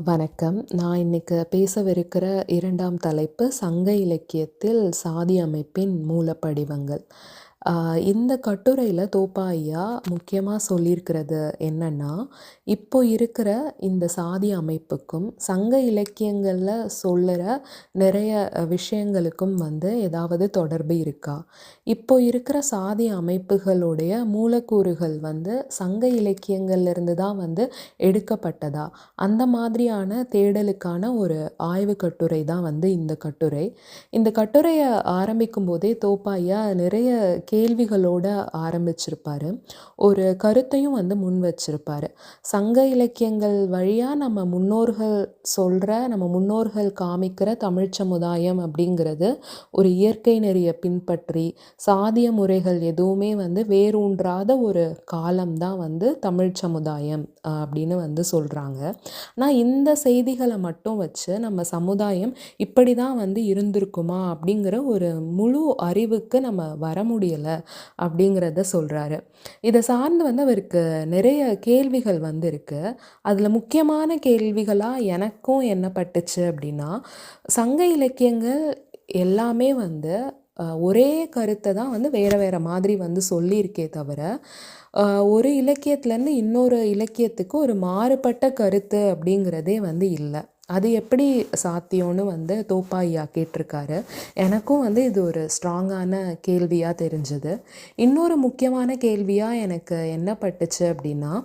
வணக்கம். நான் இன்னைக்கு பேசவிருக்கிற இரண்டாம் தலைப்பு சங்க இலக்கியத்தில் சாதி அமைப்பின் மூலப்படிவங்கள். இந்த கட்டுரையில் தோப்பா ஐயா முக்கியமாக சொல்லியிருக்கிறது என்னென்னா இப்போ இருக்கிற இந்த சாதி அமைப்புக்கும், சங்க இலக்கியங்களில் சொல்லுற நிறைய விஷயங்களுக்கும் வந்து ஏதாவது தொடர்பு இருக்கா? இப்போ இருக்கிற சாதி அமைப்புகளுடைய மூலக்கூறுகள் வந்து சங்க இலக்கியங்கள்லேருந்து தான் வந்து எடுக்கப்பட்டதா? அந்த மாதிரியான தேடலுக்கான ஒரு ஆய்வு கட்டுரை தான் வந்து இந்த கட்டுரை. இந்த கட்டுரைய ஆரம்பிக்கும்போதே தோப்பா ஐயா நிறைய கேள்விகளோட ஆரம்பிச்சிருப்பார் ஒரு கருத்தையும் வந்து முன் வச்சிருப்பாரு. சங்க இலக்கியங்கள் வழியாக நம்ம முன்னோர்கள் சொல்கிற நம்ம முன்னோர்கள் காமிக்கிற தமிழ் சமுதாயம் அப்படிங்கிறது ஒரு இயற்கை நெறியை பின்பற்றி, சாதிய முறைகள் எதுவுமே வந்து வேரூன்றாத ஒரு காலம் தான் வந்து தமிழ் சமுதாயம் அப்படின்னு வந்து சொல்கிறாங்க நான் இந்த செய்திகளை மட்டும் வச்சு நம்ம சமுதாயம் இப்படி தான் வந்து இருந்திருக்குமா? அப்படிங்கிற ஒரு முழு அறிவுக்கு நம்ம வர முடியல அப்படிங்கிறத சொல்றாரு. இதை சார்ந்து வந்து அவருக்கு நிறைய கேள்விகள் வந்து இருக்குது அதில் முக்கியமான கேள்விகளாக எனக்கும் என்ன பட்டுச்சு அப்படின்னா, சங்க இலக்கியங்கள் எல்லாமே வந்து ஒரே கருத்தை தான் வந்து வேறு வேறு மாதிரி வந்து சொல்லியிருக்கே தவிர, ஒரு இலக்கியத்துலேருந்து இன்னொரு இலக்கியத்துக்கு ஒரு மாறுபட்ட கருத்து அப்படிங்கிறதே வந்து இல்லை அது எப்படி சாத்தியம்னு வந்து தோப்பா ஐயா கேட்டிருக்காரு. எனக்கும் வந்து இது ஒரு ஸ்ட்ராங்கான கேள்வியாக தெரிஞ்சது. இன்னொரு முக்கியமான கேள்வியாக எனக்கு என்ன பட்டுச்சு அப்படின்னா,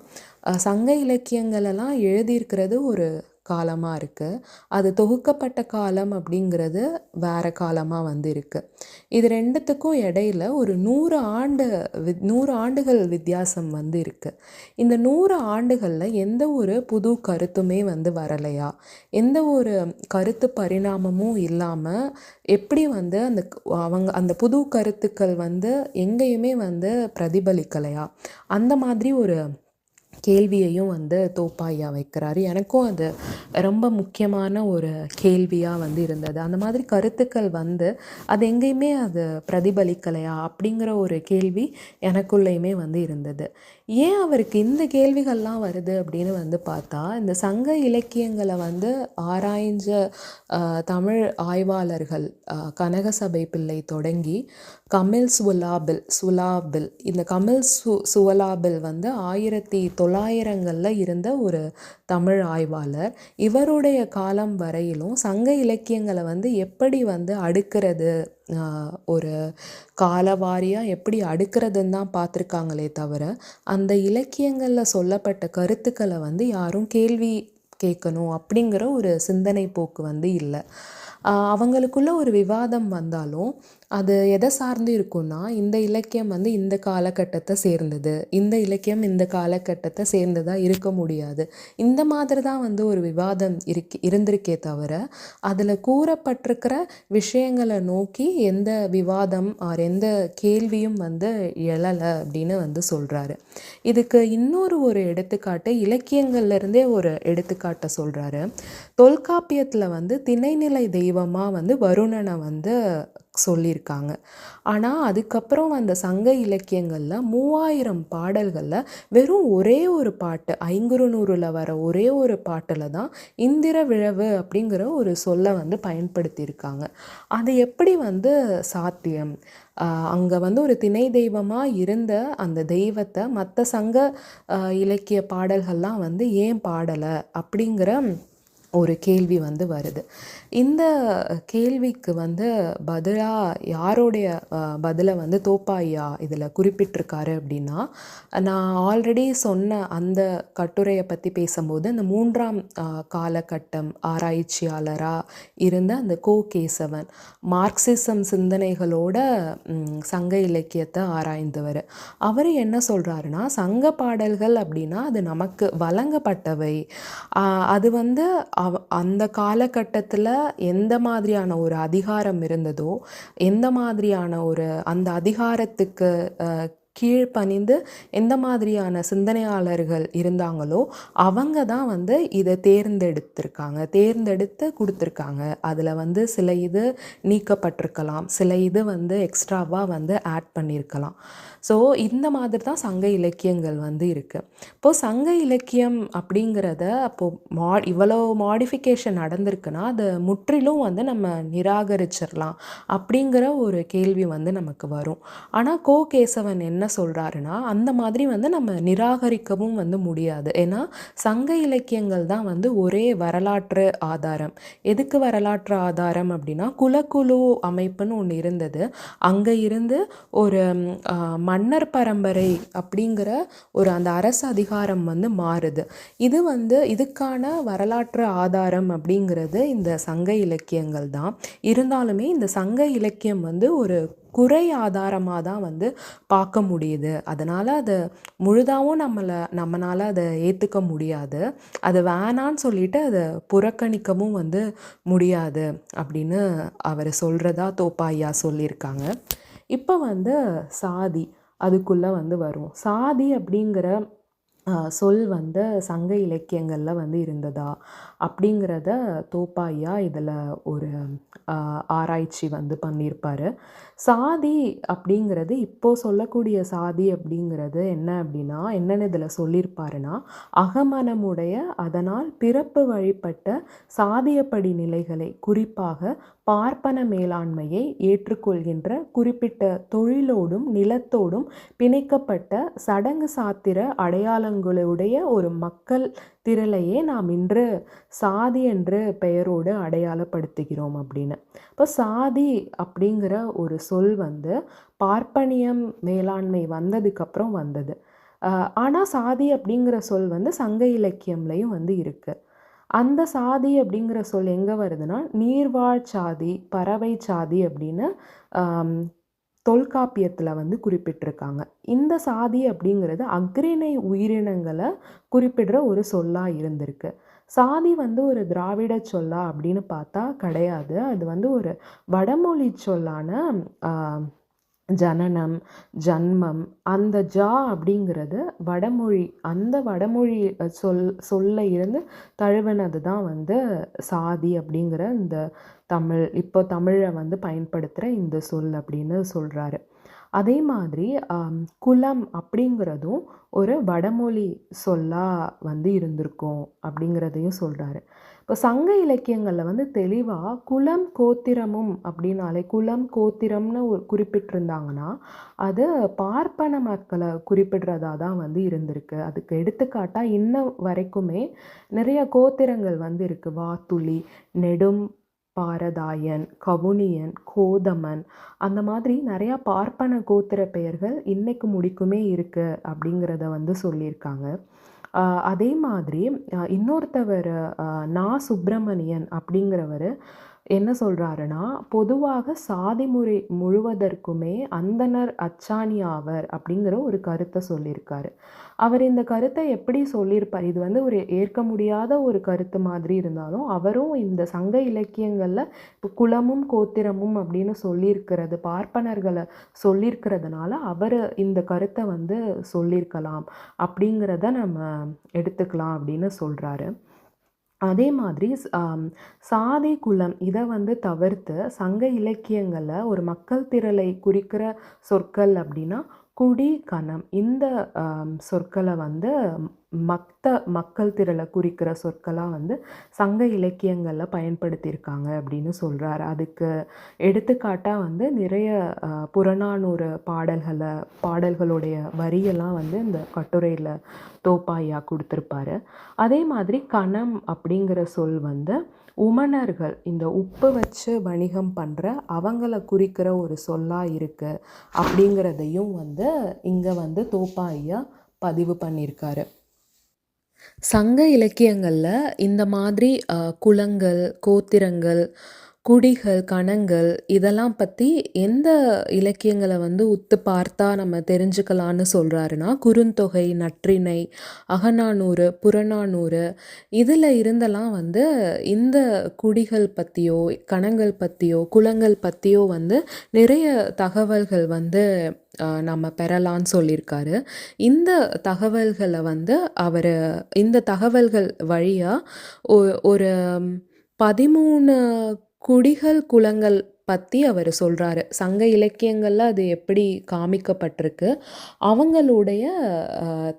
சங்க இலக்கியங்களெல்லாம் எழுதியிருக்கிறது ஒரு காலமாக இருக்குது அது தொகுக்கப்பட்ட காலம் அப்படிங்கிறது வேற காலமாக வந்து இருக்குது இது ரெண்டுத்துக்கும் இடையில ஒரு நூறு ஆண்டு வித் நூறு ஆண்டுகள் வித்தியாசம் வந்து இருக்குது இந்த நூறு ஆண்டுகளில் எந்த ஒரு புது கருத்துமே வந்து வரலையா? எந்த ஒரு கருத்து பரிணாமமும் இல்லாமல் எப்படி வந்து அந்த அவங்க அந்த புது கருத்துக்கள் வந்து எங்கேயுமே வந்து பிரதிபலிக்கலையா? அந்த மாதிரி ஒரு கேள்வியையும் வந்து தோப்பா ஐயா வைக்கிறாரு. எனக்கும் அது ரொம்ப முக்கியமான ஒரு கேள்வியா வந்து இருந்தது. அந்த மாதிரி கருத்துக்கள் வந்து, அது எங்கேயுமே அது பிரதிபலிக்கலையா? அப்படிங்கிற ஒரு கேள்வி எனக்குள்ளயுமே வந்து இருந்தது. ஏன் அவருக்கு இந்த கேள்விகள்லாம் வருது அப்படின்னு வந்து பார்த்தா, இந்த சங்க இலக்கியங்களை வந்து ஆராய்ஞ்ச தமிழ் ஆய்வாளர்கள் கனகசபை பிள்ளை தொடங்கி, கமில் சுவலாபில் சுலாபில் இந்த கமில் சு சுவலாபில் வந்து 1900கள்ல இருந்த ஒரு தமிழ் ஆய்வாளர். இவருடைய காலம் வரையிலும் சங்க இலக்கியங்களை வந்து எப்படி வந்து அடுக்கிறது ஒரு காலவாரியாக எப்படி அடுக்கிறதுன்னு தான் பார்த்துருக்காங்களே தவிர, அந்த இலக்கியங்களில் சொல்லப்பட்ட கருத்துக்களை வந்து யாரும் கேள்வி கேட்கணும் அப்படிங்கிற ஒரு சிந்தனை போக்கு வந்து இல்லை. அவங்களுக்குள்ள ஒரு விவாதம் வந்தாலும், அது எதை சார்ந்து இருக்கும்னா, இந்த இலக்கியம் வந்து இந்த காலகட்டத்தை சேர்ந்தது. இந்த இலக்கியம் இந்த காலகட்டத்தை சேர்ந்ததாக இருக்க முடியாது. இந்த மாதிரி தான் வந்து ஒரு விவாதம் இருக் இருந்திருக்கே தவிர, அதில் கூறப்பட்டிருக்கிற விஷயங்களை நோக்கி எந்த விவாதம் ஆர் எந்த கேள்வியும் வந்து எழலை அப்படின்னு வந்து சொல்கிறாரு இதுக்கு இன்னொரு ஒரு எடுத்துக்காட்டு இலக்கியங்கள்லேருந்தே ஒரு எடுத்துக்காட்டை சொல்கிறாரு தொல்காப்பியத்தில் வந்து திணைநிலை தெய்வம் தெய்வமாக வந்து வருணனை வந்து சொல்லியிருக்காங்க. ஆனால் அதுக்கப்புறம் வந்த சங்க இலக்கியங்கள்ல மூவாயிரம் பாடல்களில் வெறும் ஒரே ஒரு பாட்டு, ஐங்குறுநூறில் வர ஒரே ஒரு பாட்டில் தான் இந்திர விழவு அப்படிங்கிற ஒரு சொல்லை வந்து பயன்படுத்தியிருக்காங்க. அது எப்படி வந்து சாத்தியம்? அங்கே வந்து ஒரு திணை தெய்வமாக இருந்த அந்த தெய்வத்தை மற்ற சங்க இலக்கிய பாடல்கள்லாம் வந்து ஏன் பாடலை அப்படிங்கிற ஒரு கேள்வி வந்து வருது. இந்த கேள்விக்கு வந்து பதிலாக யாருடைய பதிலை வந்து தோப்பாயா இதில் குறிப்பிட்டிருக்காரு அப்படின்னா, நான் ஆல்ரெடி சொன்ன அந்த கட்டுரையை பற்றி பேசும்போது அந்த மூன்றாம் காலகட்டம் ஆராய்ச்சியாளராக இருந்த அந்த கோ. கேசவன். மார்க்சிசம் சிந்தனைகளோட சங்க இலக்கியத்தை ஆராய்ந்தவர் அவர் என்ன சொல்கிறாருன்னா சங்க பாடல்கள் அப்படின்னா அது நமக்கு வழங்கப்பட்டவை. அது வந்து அவ அந்த காலகட்டத்தில் எந்த மாதிரியான ஒரு அதிகாரம் இருந்ததோ, எந்த மாதிரியான ஒரு அந்த அதிகாரத்துக்கு கீழ்ப்பணிந்து எந்த மாதிரியான சிந்தனையாளர்கள் இருந்தாங்களோ அவங்க தான் வந்து இதை தேர்ந்தெடுத்திருக்காங்க. தேர்ந்தெடுத்து கொடுத்துருக்காங்க. அதில் வந்து சில இது நீக்கப்பட்டிருக்கலாம். சில இது வந்து எக்ஸ்ட்ராவாக வந்து ஆட் பண்ணியிருக்கலாம் ஸோ இந்த மாதிரி தான் சங்க இலக்கியங்கள் வந்து இருக்குது இப்போது சங்க இலக்கியம் அப்படிங்கிறத அப்போது மா இவ்வளோ மாடிஃபிகேஷன் நடந்திருக்குன்னா அதை முற்றிலும் வந்து நம்ம நிராகரிச்சிடலாம் அப்படிங்கிற ஒரு கேள்வி வந்து நமக்கு வரும். ஆனால் கோ கேசவன் என்ன சொல்கிறாருன்னா அந்த மாதிரி வந்து நம்ம நிராகரிக்கவும் வந்து முடியாது. ஏன்னா சங்க இலக்கியங்கள் தான் வந்து ஒரே வரலாற்று ஆதாரம். எதுக்கு வரலாற்று ஆதாரம் அப்படின்னா குலக்குழு அமைப்புன்னு ஒன்று இருந்தது. அங்கே இருந்து ஒரு மன்னர் பரம்பரை அப்படிங்கிற ஒரு அந்த அரசு அதிகாரம் வந்து மாறுது. இது வந்து இதுக்கான வரலாற்று ஆதாரம் அப்படிங்கிறது இந்த சங்க இலக்கியங்கள் தான். இருந்தாலுமே இந்த சங்க இலக்கியம் வந்து ஒரு குறை ஆதாரமாக தான் வந்து பார்க்க முடியுது. அதனால் அதை முழுதாகவும் நம்மளை நம்மளால் அதை ஏற்றுக்க முடியாது. அது வேணான்னு சொல்லிட்டு அதை புறக்கணிக்கவும் வந்து முடியாது அப்படின்னு அவர் சொல்கிறதா தோப்பாயா சொல்லியிருக்காங்க. இப்போ வந்து சாதி. அதுக்குள்ளே வந்து வரும். சாதி அப்படிங்கிற சொல் வந்து சங்க இலக்கியங்களில் வந்து இருந்ததா? அப்படிங்கிறத தோப்பாய்யா இதில் ஒரு ஆராய்ச்சி வந்து பண்ணியிருப்பார் சாதி அப்படிங்கிறது இப்போது சொல்லக்கூடிய சாதி அப்படிங்கிறது என்ன அப்படின்னா என்னென்னு இதில் சொல்லியிருப்பாருன்னா அகமனமுடைய அதனால் பிறப்பு வழிபட்ட சாதியப்படி நிலைகளை குறிப்பாக பார்ப்பன மேலாண்மையை ஏற்றுக்கொள்கின்ற குறிப்பிட்ட தொழிலோடும் நிலத்தோடும் பிணைக்கப்பட்ட சடங்கு சாத்திர அடையாளங்களுடைய ஒரு மக்கள் திரளையே நாம் இன்று சாதி என்ற பெயரோடு அடையாளப்படுத்துகிறோம் அப்படின்னு. இப்போ சாதி அப்படிங்கிற ஒரு சொல் வந்து பார்ப்பனியம் மேலாண்மை வந்ததுக்கப்புறம் வந்தது. ஆனால் சாதி அப்படிங்கிற சொல் வந்து சங்க இலக்கியம்லையும் வந்து இருக்குது அந்த சாதி அப்படிங்கிற சொல் எங்கே வருதுன்னா நீர்வாழ் சாதி பறவை சாதி அப்படின்னு தொல்காப்பியத்தில் வந்து குறிப்பிட்டிருக்காங்க. இந்த சாதி அப்படிங்கிறது அக்ரிணை உயிரினங்களை குறிப்பிடுற ஒரு சொல்லாக இருந்திருக்கு. சாதி வந்து ஒரு திராவிட சொல்லா அப்படின்னு பார்த்தா கிடையாது. அது வந்து ஒரு வடமொழி சொல்லான ஜனனம் ஜன்மம் அந்த ஜா அப்படிங்கிறது வடமொழி அந்த வடமொழி சொல் சொல்ல இருந்து தழுவினது தான் வந்து சாதி அப்படிங்கிற இந்த தமிழ் இப்போ தமிழை வந்து பயன்படுத்துகிற இந்த சொல் அப்படின்னு சொல்கிறாரு அதே மாதிரி குலம் அப்படிங்கிறதும் ஒரு வடமொழி சொல்லாக வந்து இருந்திருக்கும் அப்படிங்கிறதையும் சொல்கிறாரு இப்போ சங்க இலக்கியங்களில் வந்து தெளிவாக குலம் கோத்திரமும் அப்படின்னாலே குலம் கோத்திரம்னு ஒரு குறிப்பிட்டிருந்தாங்கன்னா அது பார்ப்பன மக்களை குறிப்பிடுறதா தான் வந்து இருந்திருக்கு. அதுக்கு எடுத்துக்காட்டாக இன்ன வரைக்குமே நிறைய கோத்திரங்கள் வந்து இருக்குது வாத்துளி நெடும் பாரதாயன் கவுனியன் கோதமன் அந்த மாதிரி நிறையா பார்ப்பன கோத்திர பெயர்கள் இன்னைக்கு முடிக்குமே இருக்குது அப்படிங்கிறத வந்து சொல்லியிருக்காங்க. அதே மாதிரி இன்னொருத்தவர் நா சுப்பிரமணியன் அப்படிங்கிறவர் என்ன சொல்கிறாருன்னா பொதுவாக சாதி முறை முழுவதற்குமே அந்தனர் அச்சாணி ஆவர் அப்படிங்கிற ஒரு கருத்தை சொல்லியிருக்காரு. அவர் இந்த கருத்தை எப்படி சொல்லியிருப்பார்? இது வந்து ஒரு ஏற்க முடியாத ஒரு கருத்து மாதிரி இருந்தாலும் அவரும் இந்த சங்க இலக்கியங்களில் இப்போ குலமும் கோத்திரமும் அப்படின்னு சொல்லியிருக்கிறது பார்ப்பனர்களை சொல்லியிருக்கிறதுனால அவர் இந்த கருத்தை வந்து சொல்லியிருக்கலாம் அப்படிங்கிறத நம்ம எடுத்துக்கலாம் அப்படின்னு சொல்கிறாரு அதே மாதிரி சாதி குலம் இதை வந்து தவிர்த்து சங்க இலக்கியங்களில் ஒரு மக்கள் திரளை குறிக்கிற சொற்கள் அப்படின்னா குடி கணம் இந்த சொற்களை வந்து மக்த மக்கள் திரளை குறிக்கிற சொற்களாக வந்து சங்க இலக்கியங்களில் பயன்படுத்தியிருக்காங்க அப்படின்னு சொல்கிறாரு அதுக்கு எடுத்துக்காட்டாக வந்து நிறைய புறநானூறு பாடல்களை பாடல்களுடைய வரியெல்லாம் வந்து இந்த கட்டுரையில் தோப்பாயா கொடுத்துருப்பாரு. அதே மாதிரி கணம் அப்படிங்கிற சொல் வந்து உமணர்கள் இந்த உப்பு வச்சு வணிகம் பண்ணுற அவங்கள குறிக்கிற ஒரு சொல்லாக இருக்குது அப்படிங்கிறதையும் வந்து இங்கே வந்து தோப்பாயா பதிவு பண்ணியிருக்காரு சங்க இலக்கியங்களில் இந்த மாதிரி குலங்கள் கோத்திரங்கள் குடிகள், கணங்கள் இதெல்லாம் பற்றி எந்த இலக்கியங்களை வந்து உத்து பார்த்தா நம்ம தெரிஞ்சுக்கலான்னு சொல்கிறாருன்னா குறுந்தொகை, நற்றிணை, அகநானூறு, புறநானூறு இதில் இருந்தெல்லாம் வந்து இந்த குடிகள் பற்றியோ கணங்கள் பற்றியோ குளங்கள் பற்றியோ வந்து நிறைய தகவல்கள் வந்து நம்ம பெறலான்னு சொல்லியிருக்காரு. இந்த தகவல்களை வந்து அவர் இந்த தகவல்கள் வழியாக ஒ ஒரு 13 குடிகள், குலங்கள் பற்றி அவர் சொல்கிறாரு சங்க இலக்கியங்களில் அது எப்படி காமிக்கப்பட்டிருக்கு. அவங்களுடைய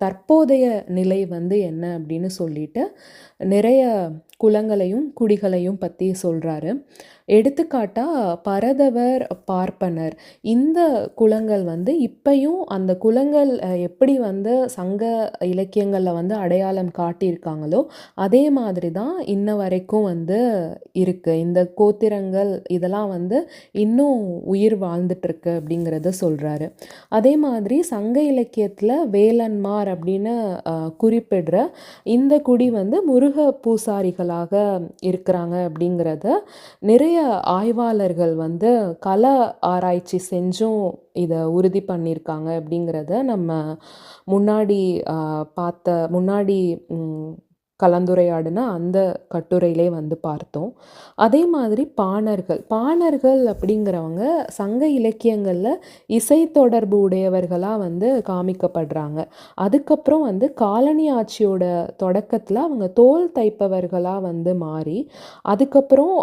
தற்போதைய நிலை வந்து என்ன அப்படின்னு சொல்லிட்டு, நிறைய குலங்களையும், குடிகளையும் பற்றி சொல்கிறாரு எடுத்துக்காட்டாக பரதவர், பார்ப்பனர். இந்த குலங்கள் வந்து இப்பையும் அந்த குலங்கள் எப்படி வந்து சங்க இலக்கியங்களில் வந்து அடையாளம் காட்டியிருக்காங்களோ, அதே மாதிரி தான் இன்ன வரைக்கும் வந்து இருக்குது இந்த கோத்திரங்கள் இதெல்லாம் வந்து இன்னும் உயிர் வாழ்ந்துட்டுருக்கு அப்படிங்கிறத சொல்கிறாரு அதே மாதிரி சங்க இலக்கியத்தில் வேலன்மார் அப்படின்னு குறிப்பிடுற இந்த குடி வந்து முருக பூசாரிகளாக இருக்கிறாங்க அப்படிங்கிறத நிறைய ஆய்வாளர்கள் வந்து கல ஆராய்ச்சி செஞ்சும் இதை உறுதி பண்ணியிருக்காங்க அப்படிங்கிறத நம்ம முன்னாடி பார்த்த முன்னாடி கலந்துரையாடின அந்த கட்டுரையிலே வந்து பார்த்தோம். அதே மாதிரி பாணர்கள். பாணர்கள் அப்படிங்கிறவங்க சங்க இலக்கியங்களில் இசை தொடர்பு உடையவர்களாக வந்து காமிக்கப்படுறாங்க. அதுக்கப்புறம் வந்து காலனி ஆட்சியோட தொடக்கத்தில் அவங்க தோல் தைப்பவர்களாக வந்து மாறி, அதுக்கப்புறம்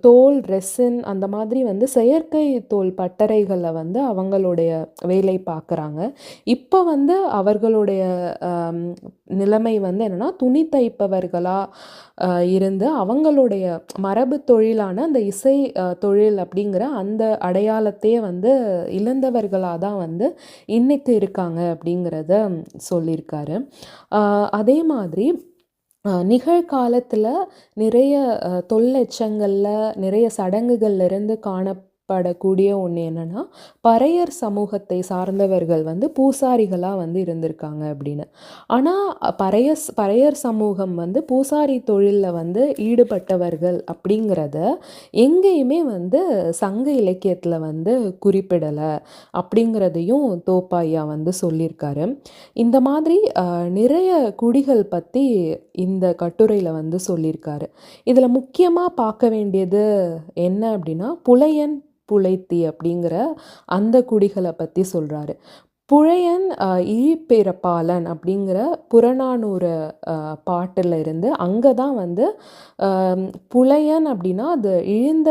தோல், ரெசின் அந்த மாதிரி வந்து செயற்கை தோல் பட்டறைகளை வந்து அவங்களுடைய வேலை பார்க்குறாங்க. இப்போ வந்து அவர்களுடைய நிலைமை வந்து என்னென்னா துணி தைப்பவர்களா இருந்து அவங்களுடைய மரபு தொழிலான அந்த இசை தொழில் அப்படிங்கிற அந்த அடையாளத்தையே வந்து இழந்தவர்களாக தான் வந்து இன்னைக்கு இருக்காங்க அப்படிங்கிறத சொல்லியிருக்காரு. அதே மாதிரி நிகழ்காலத்தில் நிகழ்காலத்துல நிறைய அ நிறைய சடங்குகள்ல இருந்து படக்கூடிய ஒன்று என்னன்னா, பறையர் சமூகத்தை சார்ந்தவர்கள் வந்து பூசாரிகளாக வந்து இருந்திருக்காங்க அப்படின்னு. ஆனால் பறைய பறையர் சமூகம் வந்து பூசாரி தொழிலில் வந்து ஈடுபட்டவர்கள் அப்படிங்கிறத எங்கேயுமே வந்து சங்க இலக்கியத்தில் வந்து குறிப்பிடலை அப்படிங்கிறதையும் தோப்பாயா வந்து சொல்லியிருக்காரு. இந்த மாதிரி நிறைய குடிகள் பற்றி இந்த கட்டுரையில் வந்து சொல்லியிருக்காரு. இதில் முக்கியமாக பார்க்க வேண்டியது என்ன அப்படின்னா, புலையன், புலைத்தி அப்படிங்கிற அந்த குடிகளை பற்றி சொல்கிறாரு புழையன் அ அப்படிங்கிற புறநானூறு பாட்டில் இருந்து அங்கே தான் வந்து புழையன் அப்படின்னா, அது இழிந்த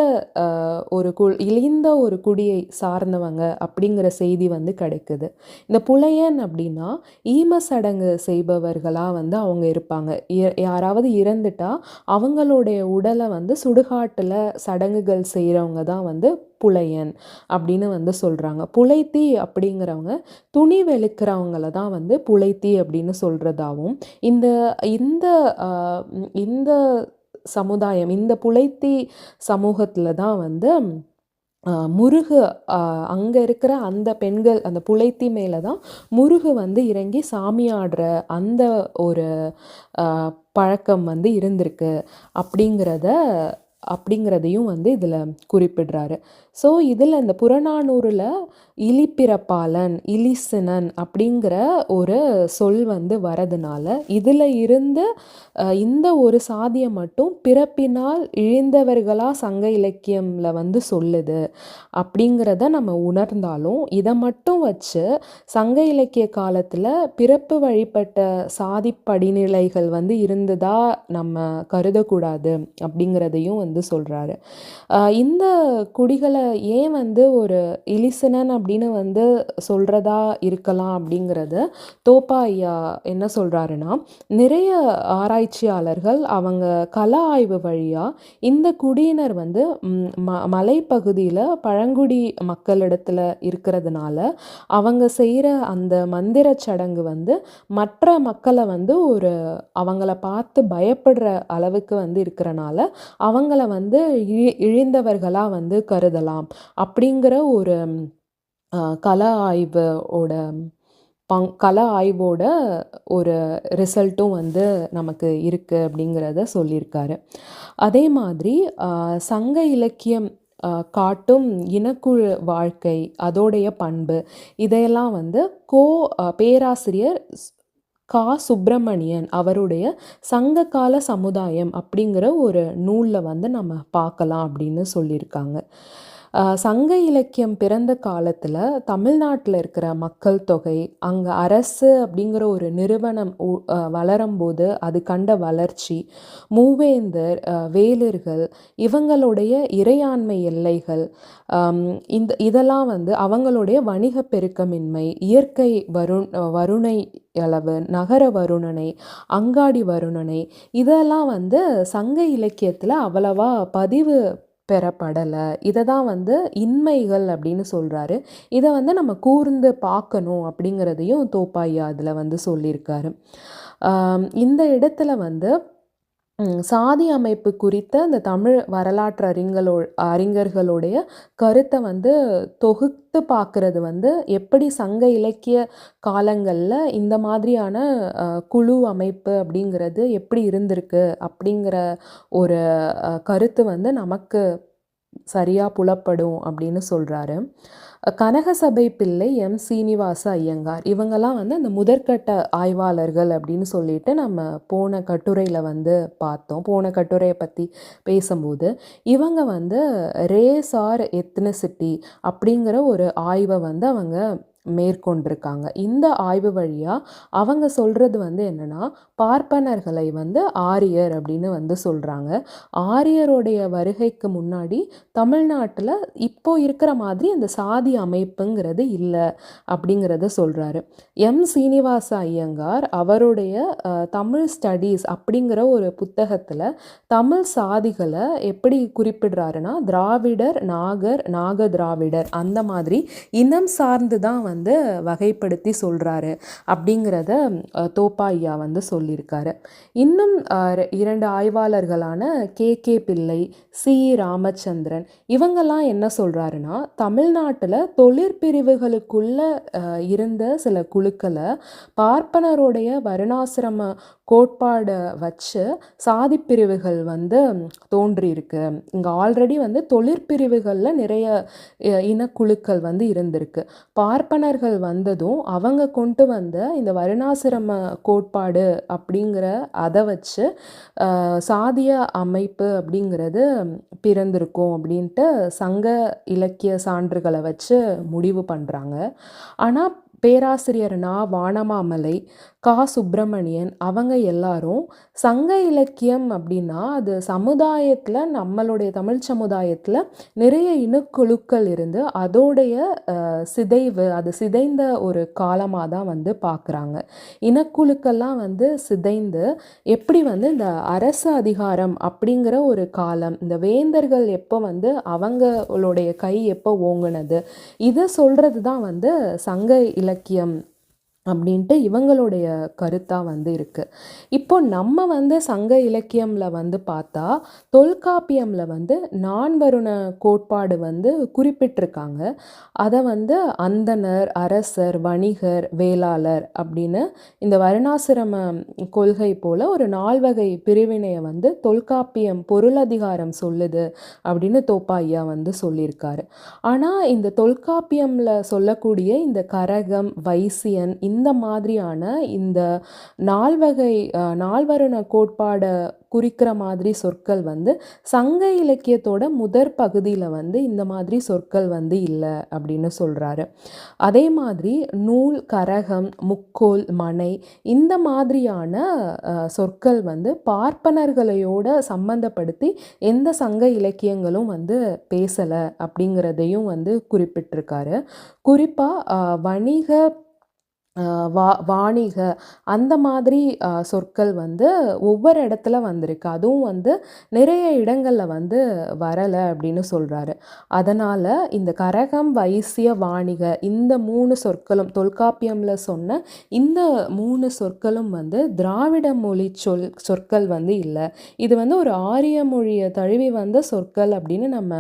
ஒரு கு இழிந்த ஒரு குடியை சார்ந்தவங்க அப்படிங்கிற செய்தி வந்து கிடைக்குது. இந்த புழையன் அப்படின்னா, ஈம சடங்கு செய்பவர்களாக வந்து அவங்க இருப்பாங்க. ய யாராவது இறந்துட்டா, அவங்களுடைய உடலை வந்து சுடுகாட்டில் சடங்குகள் செய்கிறவங்க தான் வந்து புலையன் அப்படின்னு வந்து சொல்கிறாங்க புலைத்தி அப்படிங்கிறவங்க துணி வெளுக்கிறவங்கள தான் வந்து புலைத்தி அப்படின்னு சொல்கிறதாகவும் இந்த இந்த இந்த சமுதாயம் இந்த புலைத்தி சமூகத்தில் தான் வந்து முருகு அங்கே இருக்கிற அந்த பெண்கள் அந்த புலைத்தி மேலே தான் முருகு வந்து இறங்கி சாமி ஆடுற அந்த ஒரு பழக்கம் வந்து இருந்திருக்கு அப்படிங்கிறத அப்படிங்கிறதையும் வந்து இதில் குறிப்பிடுறாரு. ஸோ இதில் இந்த புறநானூறில் இலிப்பிறப்பாளன் இலிசனன் அப்படிங்கிற ஒரு சொல் வந்து வரதுனால, இதில் இருந்து இந்த ஒரு சாதியை மட்டும் பிறப்பினால் இழிந்தவர்களாக சங்க இலக்கியமில் வந்து சொல்லுது அப்படிங்கிறத நம்ம உணர்ந்தாலும், இதை மட்டும் வச்சு சங்க இலக்கிய காலத்தில் பிறப்பு வழிபட்ட சாதி படிநிலைகள் வந்து இருந்ததா நம்ம கருதக்கூடாது அப்படிங்கிறதையும் வந்து சொல்கிறாரு இந்த குடிகள ஏன் வந்து ஒரு இலிசனன் அப்படின்னு வந்து சொல்கிறதா இருக்கலாம் அப்படிங்கிறத தோப்பா ஐயா என்ன சொல்கிறாருன்னா நிறைய ஆராய்ச்சியாளர்கள் அவங்க கல ஆய்வு வழியாக இந்த குடியினர் வந்து ம மலைப்பகுதியில் பழங்குடி மக்களிடத்துல இருக்கிறதுனால, அவங்க செய்கிற அந்த மந்திரச் சடங்கு வந்து மற்ற மக்களை வந்து ஒரு அவங்கள பார்த்து பயப்படுற அளவுக்கு வந்து இருக்கிறனால, அவங்கள வந்து இழி இழிந்தவர்களாக வந்து கருதலாம். அப்படிங்கிற ஒரு கல ஆய்வோட பங் கல ஆய்வோட ஒரு ரிசல்ட்டும் வந்து நமக்கு இருக்குது அப்படிங்கிறத சொல்லியிருக்காரு. அதே மாதிரி சங்க இலக்கியம் காட்டும் இனக்குழு வாழ்க்கை அதோடைய பண்பு இதையெல்லாம் வந்து கோ பேராசிரியர் கா. சுப்பிரமணியன் அவருடைய சங்ககால சமுதாயம் அப்படிங்கிற ஒரு நூலில் வந்து நம்ம பார்க்கலாம் அப்படின்னு சொல்லியிருக்காங்க. சங்க இலக்கியம் பிறந்த காலத்தில் தமிழ்நாட்டில் இருக்கிற மக்கள் தொகை அங்கே அரசு அப்படிங்கிற ஒரு நிறுவனம் வளரும்போது அது கண்ட வளர்ச்சி மூவேந்தர் வேலர்கள் இவங்களுடைய இறையாண்மை எல்லைகள் இந்த இதெல்லாம் வந்து அவங்களுடைய வணிக பெருக்கமின்மை இயற்கை வருண் வருணை அளவு நகர வருணனை அங்காடி வருணனை இதெல்லாம் வந்து சங்க இலக்கியத்தில் அவ்வளவா பதிவு பெறப்படலை. இதை தான் வந்து இன்மைகள் அப்படின்னு சொல்கிறாரு இதை வந்து நம்ம கூர்ந்து பார்க்கணும் அப்படிங்கிறதையும் தோப்பாயா அதில் வந்து சொல்லியிருக்காரு. இந்த இடத்துல வந்து சாதி அமைப்பு குறித்த இந்த தமிழ் வரலாற்று அறிஞர்களோ அறிஞர்களுடைய கருத்தை வந்து தொகுத்து பார்க்குறது வந்து எப்படி சங்க இலக்கிய காலங்களில் இந்த மாதிரியான குழு அமைப்பு அப்படிங்கிறது எப்படி இருந்திருக்கு அப்படிங்கிற ஒரு கருத்து வந்து நமக்கு சரியாக புலப்படும் அப்படின்னு சொல்கிறாரு கனகசபை பிள்ளை எம். சீனிவாச ஐயங்கார். இவங்கெல்லாம் வந்து அந்த முதற்கட்ட ஆய்வாளர்கள் அப்படின்னு சொல்லிட்டு நம்ம போன கட்டுரையில் வந்து பார்த்தோம். போன கட்டுரையை பற்றி பேசும்போது இவங்க வந்து ரேஸ் ஆர் எத்னசிட்டி அப்படிங்கிற ஒரு ஆய்வை வந்து அவங்க மேற்கொண்டிருக்காங்க. இந்த ஆய்வு வழியாக அவங்க சொல்கிறது வந்து என்னென்னா பார்ப்பனர்களை வந்து ஆரியர் அப்படின்னு வந்து சொல்கிறாங்க ஆரியருடைய வருகைக்கு முன்னாடி தமிழ்நாட்டில் இப்போ இருக்கிற மாதிரி அந்த சாதி அமைப்புங்கிறது இல்லை அப்படிங்கிறத சொல்கிறாரு எம். சீனிவாச ஐயங்கார் அவருடைய தமிழ் ஸ்டடீஸ் அப்படிங்கிற ஒரு புத்தகத்தில் தமிழ் சாதிகளை எப்படி குறிப்பிடுறாருன்னா திராவிடர் நாகர் நாக திராவிடர் அந்த மாதிரி இனம் சார்ந்து தான் வந்து வகைப்படுத்தி சொல்கிறாரு அப்படிங்கிறத தோப்பா ஐயா வந்து சொல்லியிருக்காரு. இன்னும் இரண்டு ஆய்வாளர்களான K K Pillai C Ramachandran இவங்கெல்லாம் என்ன சொல்கிறாருன்னா தமிழ்நாட்டில் தொழிற்பிரிவுகளுக்குள்ளே இருந்த சில குழுக்களை பார்ப்பனருடைய வருணாசிரம கோட்பாடை வச்சு சாதிப்பிரிவுகள் வந்து தோன்றியிருக்கு. இங்கே ஆல்ரெடி வந்து தொழிற்பிரிவுகளில் நிறைய இனக்குழுக்கள் வந்து இருந்திருக்கு. பார்ப்பன பிராமணர்கள் வந்ததும் அவங்க கொண்டு வந்த இந்த வருணாசிரம கோட்பாடு அப்படிங்கிற அதை வச்சு சாதிய அமைப்பு அப்படிங்கிறது பிறந்திருக்கும் அப்படின்ட்டு சங்க இலக்கிய சான்றுகளை வச்சு முடிவு பண்ணுறாங்க ஆனால் பேராசிரியர் நா. வானமாமலை கா. சுப்பிரமணியன் அவங்க எல்லாரும் சங்க இலக்கியம் அப்படின்னா அது சமுதாயத்தில் நம்மளுடைய தமிழ் சமுதாயத்தில் நிறைய இனக்குழுக்கள் இருந்து அதோடைய சிதைவு அது சிதைந்த ஒரு காலமாக தான் வந்து பார்க்குறாங்க இனக்குழுக்கள்லாம் வந்து சிதைந்து எப்படி வந்து இந்த அரசு அதிகாரம் அப்படிங்கிற ஒரு காலம் இந்த வேந்தர்கள் எப்போ வந்து அவங்களுடைய கை எப்போ ஓங்குனது இதை சொல்கிறது தான் வந்து சங்க இலக்கியம் இலக்கியம் அப்படின்ட்டு இவங்களுடைய கருத்தாக வந்து இருக்குது இப்போ நம்ம வந்து சங்க இலக்கியமில் வந்து பார்த்தா தொல்காப்பியமில் வந்து நான்வருண கோட்பாடு வந்து குறிப்பிட்டிருக்காங்க. அதை வந்து அந்தனர் அரசர் வணிகர் வேளாளர் அப்படின்னு இந்த வருணாசிரம கொள்கை போல் ஒரு நால்வகை பிரிவினையை வந்து தொல்காப்பியம் பொருளதிகாரம் சொல்லுது அப்படின்னு தோப்பா ஐயா வந்து சொல்லியிருக்காரு. ஆனால் இந்த தொல்காப்பியமில் சொல்லக்கூடிய இந்த கரகம் வைசியன் இந்த மாதிரியான இந்த நால்வகை நால்வருண கோட்பாடை குறிக்கிற மாதிரி சொற்கள் வந்து சங்க இலக்கியத்தோட முதற் பகுதியில் வந்து இந்த மாதிரி சொற்கள் வந்து இல்லை அப்படின்னு சொல்கிறாரு அதே மாதிரி நூல் கரகம் முக்கோல் மனை இந்த மாதிரியான சொற்கள் வந்து பார்ப்பனர்களையோட சம்பந்தப்படுத்தி எந்த சங்க இலக்கியங்களும் வந்து பேசலை அப்படிங்கிறதையும் வந்து குறிப்பிட்டிருக்காரு. குறிப்பாக வணிக வா வாணிக அந்த மாதிரி சொற்கள் வந்து ஒவ்வொரு இடத்துல வந்திருக்கு. அதுவும் வந்து நிறைய இடங்களில் வந்து வரலை அப்படின்னு சொல்கிறாரு அதனால் இந்த கரகம் வைசிய வாணிக இந்த மூணு சொற்களும் தொல்காப்பியமில் சொன்ன இந்த மூணு சொற்களும் வந்து திராவிட மொழி சொல் சொற்கள் வந்து இல்லை. இது வந்து ஒரு ஆரிய மொழியை தழுவி வந்த சொற்கள் அப்படின்னு நம்ம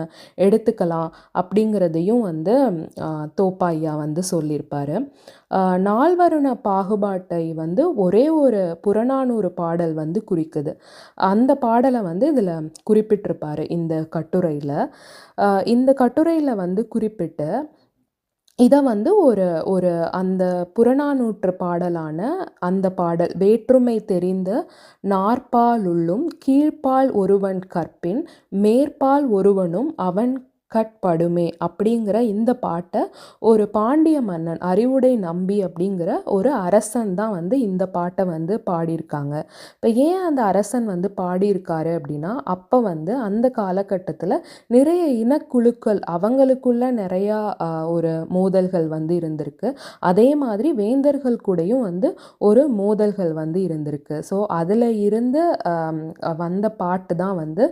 எடுத்துக்கலாம் அப்படிங்கிறதையும் வந்து தோப்பாய்யா வந்து சொல்லியிருப்பார். நால்வருண பாகுபாட்டை வந்து ஒரே ஒரு புறநானூறு பாடல் வந்து குறிக்குது. அந்த பாடலை வந்து இதில் குறிப்பிட்டிருப்பார் இந்த கட்டுரையில். இந்த கட்டுரையில் வந்து குறிப்பிட்டு இதை வந்து ஒரு ஒரு அந்த புறநானூற்று பாடலான அந்த பாடல் வேற்றுமை தெரிந்த நாற்பாலுள்ளும் கீழ்ப்பால் ஒருவன் கற்பின் மேற்பால் ஒருவனும் அவன் கட்படுமே அப்படிங்கிற இந்த பாட்டை ஒரு பாண்டிய மன்னன் அறிவுடை நம்பி அப்படிங்கிற ஒரு அரசன் தான் வந்து இந்த பாட்டை வந்து பாடியிருக்காங்க. இப்போ ஏன் அந்த அரசன் வந்து பாடியிருக்காரு அப்படின்னா அப்போ வந்து அந்த காலகட்டத்தில் நிறைய இனக்குழுக்கள் அவங்களுக்குள்ள நிறையா ஒரு மோதல்கள் வந்து இருந்திருக்கு. அதே மாதிரி வேந்தர்கள் கூடயும் வந்து ஒரு மோதல்கள் வந்து இருந்திருக்கு. ஸோ அதில் இருந்து வந்த பாட்டு தான் வந்து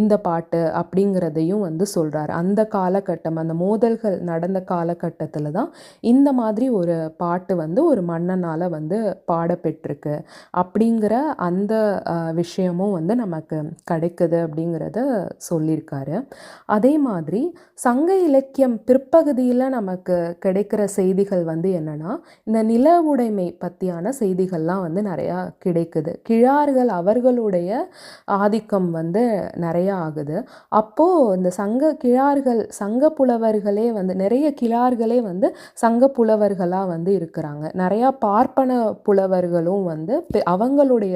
இந்த பாட்டு அப்படிங்கிறதையும் வந்து சொல்கிறார் அந்த காலகட்டம் அந்த மோதல்கள் நடந்த காலகட்டத்தில் தான் இந்த மாதிரி ஒரு பாட்டு வந்து ஒரு மன்னனால் வந்து பாடப்பெற்றிருக்கு. அப்படிங்கிற அந்த விஷயமும் வந்து நமக்கு கிடைக்குது அப்படிங்கிறத சொல்லியிருக்காரு. அதே மாதிரி சங்க இலக்கியம் பிற்பகுதியில் நமக்கு கிடைக்கிற செய்திகள் வந்து என்னென்னா இந்த நில உடைமை பற்றியான செய்திகள்லாம் வந்து நிறையா கிடைக்குது. கிழார்கள் அவர்களுடைய ஆதிக்கம் வந்து நிறையா ஆகுது. அப்போது இந்த சங்க கிழார் கிழார்கள் சங்க புலவர்களே வந்து நிறைய கிழார்களே வந்து சங்க புலவர்களாக வந்து இருக்கிறாங்க. நிறையா பார்ப்பன புலவர்களும் வந்து அவங்களுடைய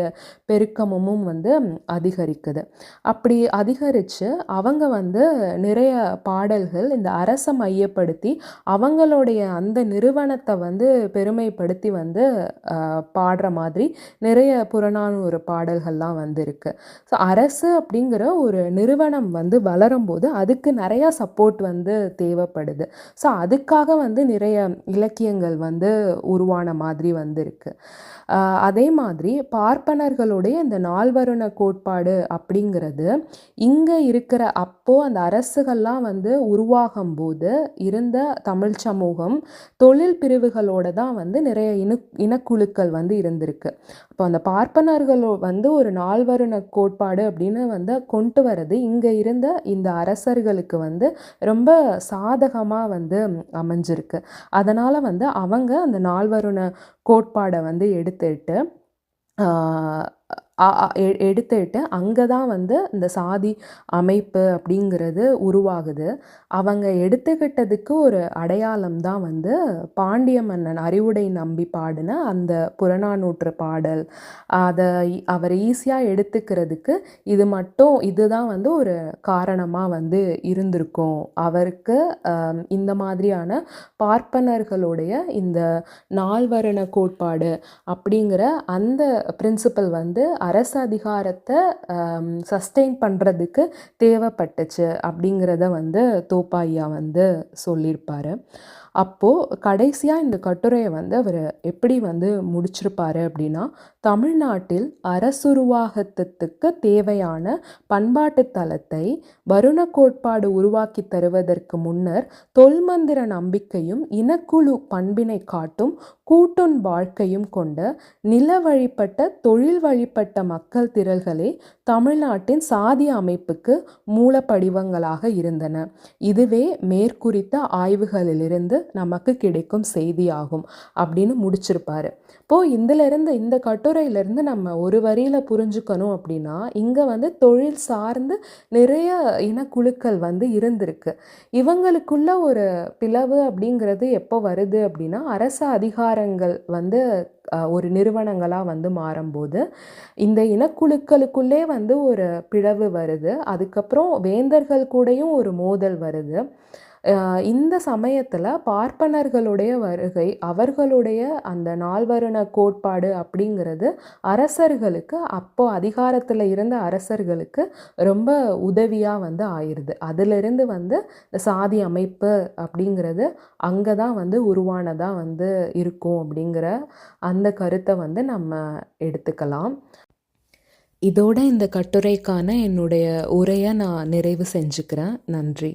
பெருக்கமும் வந்து அதிகரிக்குது. அப்படி அதிகரித்து அவங்க வந்து நிறைய பாடல்கள் இந்த அரசை மையப்படுத்தி அவங்களுடைய அந்த நிறுவனத்தை வந்து பெருமைப்படுத்தி வந்து பாடுற மாதிரி நிறைய புறநானூறு பாடல்கள்லாம் வந்து இருக்குது ஸோ அரசு அப்படிங்கிற ஒரு நிறுவனம் வந்து வளரும்போது அதுக்கு நிறைய நிறையா சப்போர்ட் வந்து தேவைப்படுது. ஸோ அதுக்காக வந்து நிறைய இலக்கியங்கள் வந்து உருவான மாதிரி வந்திருக்கு. அதே மாதிரி பார்ப்பனர்களுடைய இந்த நால்வருண கோட்பாடு அப்படிங்கிறது இங்கே இருக்கிற அப்போது அந்த அரசுகள்லாம் வந்து உருவாகும் போது இருந்த தமிழ் சமூகம் தொழில் பிரிவுகளோட தான் வந்து நிறைய இன இனக்குழுக்கள் வந்து இருந்திருக்கு. ஸோ அந்த பார்ப்பனர்கள் வந்து ஒரு நால்வருண கோட்பாடு அப்படின்னு வந்து கொண்டு வர்றது. இங்கே இருந்த இந்த அரசர்களுக்கு வந்து ரொம்ப சாதகமாக வந்து அமைஞ்சிருக்கு. அதனால் வந்து அவங்க அந்த நால்வருண கோட்பாடை வந்து எடுத்துட்டு எடுத்துட்டு அங்கே தான் வந்து இந்த சாதி அமைப்பு அப்படிங்கிறது உருவாகுது. அவங்க எடுத்துக்கிட்டதுக்கு ஒரு அடையாளம் தான் வந்து பாண்டிய மன்னன் அறிவுடை நம்பி பாடின அந்த புறநானூற்று பாடல். அதை அவர் ஈஸியாக எடுத்துக்கிறதுக்கு இது மட்டும் இதுதான் வந்து ஒரு காரணமாக வந்து இருந்திருக்கும். அவருக்கு இந்த மாதிரியான பார்ப்பனர்களுடைய இந்த நால்வரண கோட்பாடு அப்படிங்கிற அந்த பிரின்சிபல் வந்து அரசு அதிகாரத்தை சஸ்டெயின் பண்ணுறதுக்கு தேவைப்பட்டுச்சு அப்படிங்கிறத வந்து தோப்பாய்யா வந்து சொல்லியிருப்பார். அப்போது கடைசியாக இந்த கட்டுரையை வந்து அவர் எப்படி வந்து முடிச்சிருப்பாரு அப்படின்னா தமிழ்நாட்டில் அரசுருவாகத்துக்கு தேவையான பண்பாட்டு தளத்தை வருண கோட்பாடு உருவாக்கி தருவதற்கு முன்னர் தொல்மந்திர நம்பிக்கையும் இனக்குழு பண்பினை காட்டும் கூட்டுன் வாழ்க்கையும் கொண்ட நில வழிபட்ட தொழில் வழிபட்ட மக்கள் திரள்களே தமிழ்நாட்டின் சாதி அமைப்புக்கு மூலப்படிவங்களாக இருந்தன. இதுவே மேற்குறித்த ஆய்வுகளிலிருந்து நமக்கு கிடைக்கும் செய்தியாகும் அப்படின்னு முடிச்சிருப்பாரு. இப்போது இதிலிருந்து இந்த கட்டுரையிலேருந்து நம்ம ஒரு வரியில் புரிஞ்சுக்கணும் அப்படின்னா இங்கே வந்து தொழில் சார்ந்து நிறைய இனக்குழுக்கள் வந்து இருந்திருக்கு. இவங்களுக்குள்ள ஒரு பிளவு அப்படிங்கிறது எப்போ வருது அப்படின்னா அரசு அதிகாரங்கள் வந்து ஒரு நிறுவனங்களாக வந்து மாறும்போது இந்த இனக்குழுக்களுக்குள்ளே வந்து ஒரு பிளவு வருது. அதுக்கப்புறம் வேந்தர்கள் கூடயும் ஒரு மோதல் வருது. இந்த சமயத்தில் பார்ப்பனர்களுடைய வருகை அவர்களுடைய அந்த நால்வருண கோட்பாடு அப்படிங்கிறது அரசர்களுக்கு அப்போ அதிகாரத்தில் இருந்த அரசர்களுக்கு ரொம்ப உதவியாக வந்து ஆயிடுது அதிலிருந்து வந்து சாதி அமைப்பு அப்படிங்கிறது அங்கே தான் வந்து உருவானதாக வந்து இருக்கும் அப்படிங்கிற அந்த கருத்தை வந்து நம்ம எடுத்துக்கலாம். இதோட இந்த கட்டுரைக்கான என்னுடைய உரையை நான் நிறைவு செஞ்சுக்கிறேன். நன்றி.